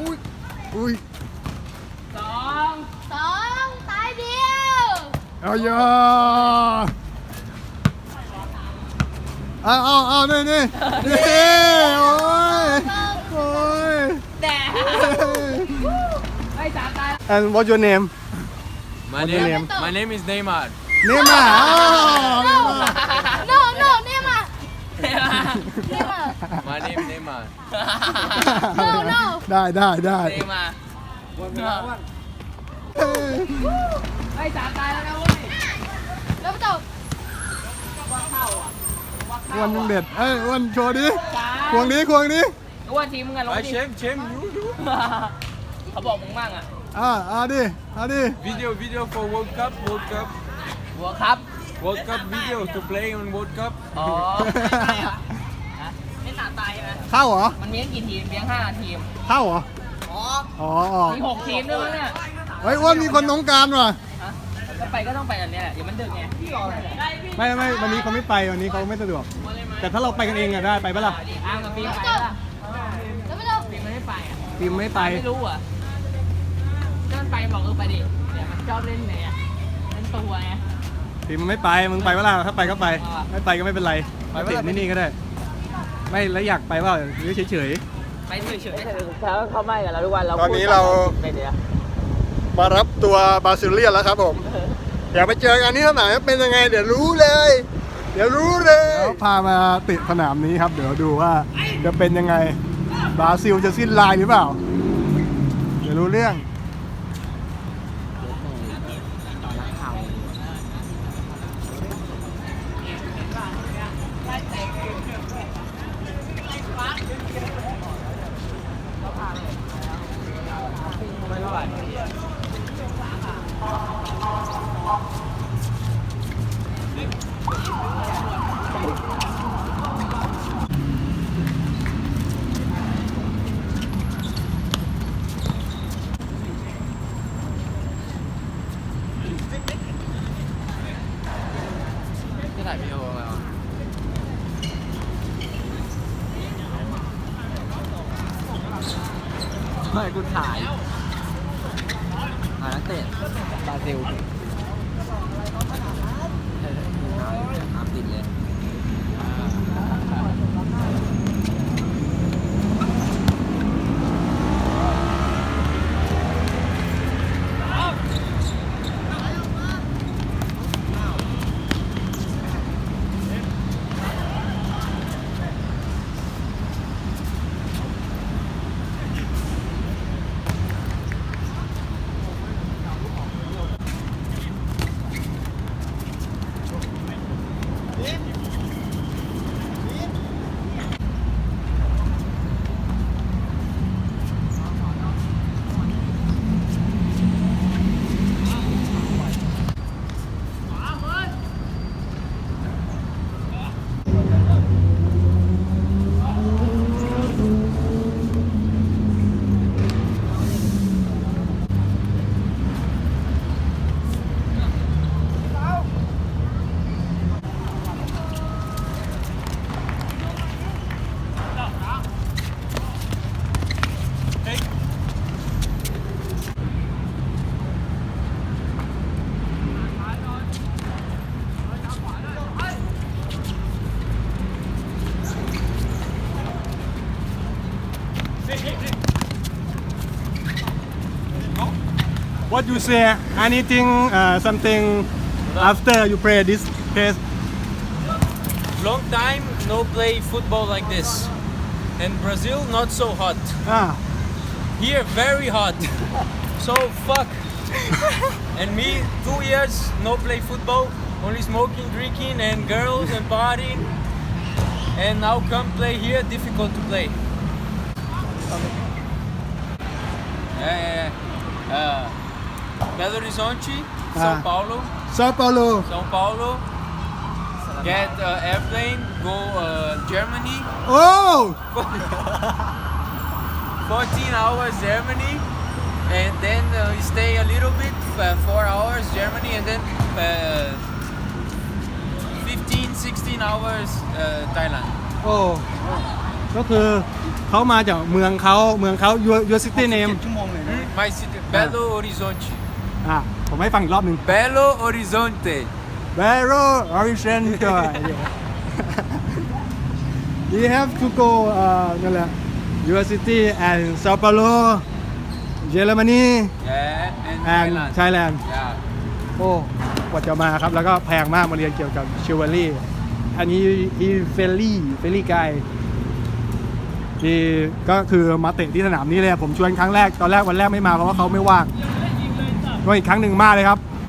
อุ้ยอุ้ย สอง สองตายเดียว เอาอย่าเอาเอาเอานี่นี่นี่โอ้ยโอ้ย แดดไอ้สามตาย and what's your name My What's your name, name? my name is Neymar. นี่มาอ๋อนี่มา no no เนี่ยมา เนี่ยมา My name Neymar. no no ได้ได้ได้เตะมาเฮ้ยไอ้สามตายแล้วนะเว้ยแล้วประตูอ้วนยังเด็ดเอ้ยอ้วนโชว์ดิควงนี้ควงนี้อ้วนทีมมึงอะลง I ดิ shame, shame you, you. เขาบอกมึงมั่งอะอ่าเอาดิเอาดิ Video, video for World Cup, World Cup, หัวครับ World Cup video to play on World Cup. อ๋อ เข้าเหรอ มันมีตั้งกี่ทีมเลี้ยงห้าทีม เข้าเหรอ อ๋อ อ๋ออ๋อมีหกทีมด้วยมั้งเนี่ยเฮ้ยอ้วนมีคนน้องการว่ะ ฮะก็ไปก็ต้องไปอันเนี้ยแหละเดี๋ยวมันดึกไงพี่รอเลยไม่ไม่วันนี้เขาไม่ไปวันนี้เขาไม่สะดวก แต่ถ้าเราไปกันเองอะได้ไปปะล่ะอ้างกับปีไปละแล้วประตูปีมันไม่ไปอะทีมไม่ไป ไม่รู้อะก็มันไปบอกเออไปดิเดี๋ยวมันชอบเล่นไหนอะเล่นตัวไงทีมไม่ไป มึงไปปะล่ะถ้าไปก็ไปอ่าไม่ไปก็ไม่เป็นไรไปมาปะติดล่ะนี่นี่ก็ได้ ไม่แล้วอยากไปเปล่าหรือเฉยไปเฉยๆเขาเขาไม่กับเราทุกวันเราตอนนี้เราไปเดี๋ยวๆมารับตัวบาซิเลียนแล้วครับผมอยากไปเจอกันที่สนามเป็นยังไง เดี๋ยวรู้เลย เดี๋ยวรู้เลยพามาติดสนามนี้ครับ เดี๋ยวดูว่าจะเป็นยังไงบราซิลจะสิ้นลายหรือเปล่า เดี๋ยวรู้เรื่อง ไม่กูถ่ายถ่ายนักเตะบราซิล What you say anything uh, something after you play this place Long time no play football like this. And Brazil not so hot. Ah. Here very hot. so fuck. and me two years no play football, only smoking, drinking, and girls and partying. And now come play here, difficult to play. Yeah, yeah, yeah. Uh, Belo Horizonte, São Ah. Paulo, ซาเปาโล São Paulo. Get uh, airplane, go uh, Germany. โอ้ 14 hours Germany, and then uh, we stay a little bit, uh, four hours Germany, and then uh, 15, 16 hours uh, Thailand. โอ้ ก็คือเขามาจากเมืองเขาเมืองเขา your your city name My city, Belo Horizonte. อะผมให้ฟังอีกรอบหนึ่ง Belo Horizonte. Vero Origin You have to go เอ่อนั่นแหละ your city and Sao Paulo Germany Yeah, and, and Thailand. Thailand Yeah. โอ้กว่าจะมาครับ แล้วก็แพงมากมาเรียนเกี่ยวกับชิวเวลรี่ อันนี้อีเฟลลี่เฟลลี่ไกนี่ก็คือมาเตะที่สนามนี้เลย ผมชวนครั้งแรก ตอนแรกวันแรกไม่มาเพราะว่าเขาไม่ว่าง ก็อีกครั้งหนึ่งมาเลยครับ